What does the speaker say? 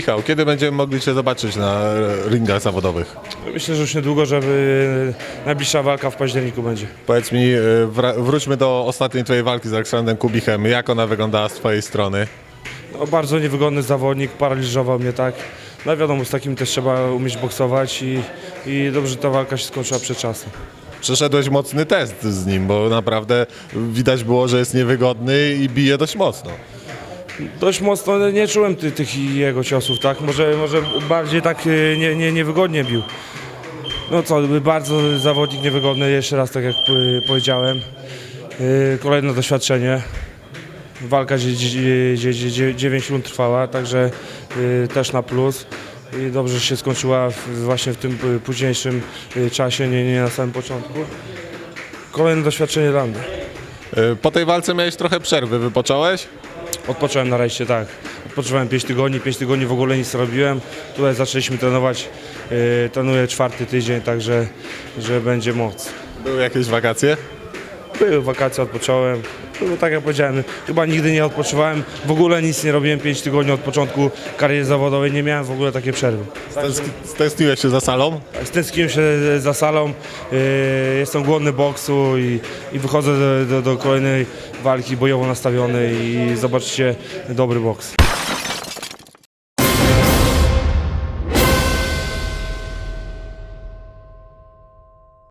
Michał, kiedy będziemy mogli Cię zobaczyć na ringach zawodowych? Myślę, że już niedługo, żeby najbliższa walka w październiku będzie. Powiedz mi, e, wróćmy do ostatniej Twojej walki z Aleksandrem Kubichem. Jak ona wyglądała z Twojej strony? No, bardzo niewygodny zawodnik, paraliżował mnie tak. No wiadomo, z takim też trzeba umieć boksować i, i dobrze, że ta walka się skończyła przed czasem. Przeszedłeś mocny test z nim, bo naprawdę widać było, że jest niewygodny i bije dość mocno. Dość mocno nie czułem ty, tych jego ciosów, tak? Może, może bardziej tak y, nie, nie, niewygodnie bił. No co, bardzo zawodnik niewygodny, jeszcze raz tak jak y, powiedziałem. Y, Kolejne doświadczenie. Walka 9 rund trwała, także też na plus. I dobrze, że się skończyła właśnie w tym późniejszym czasie, nie, nie na samym początku. Kolejne doświadczenie dla mnie. Po tej walce miałeś trochę przerwy, wypocząłeś? Odpocząłem na rejście, tak. Odpoczywałem 5 tygodni, 5 tygodni w ogóle nic nie robiłem. Tutaj zaczęliśmy trenować, yy, trenuję czwarty tydzień, także że będzie moc. Były jakieś wakacje? Były wakacje, odpocząłem. No, tak jak powiedziałem, chyba nigdy nie odpoczywałem, w ogóle nic nie robiłem 5 tygodni od początku kariery zawodowej, nie miałem w ogóle takiej przerwy. Stęsk- Stęskniłeś się za salą? Stęskiłem się za salą, yy, jestem głodny boksu i, i wychodzę do, do, do kolejnej walki bojowo nastawiony i zobaczycie dobry boks.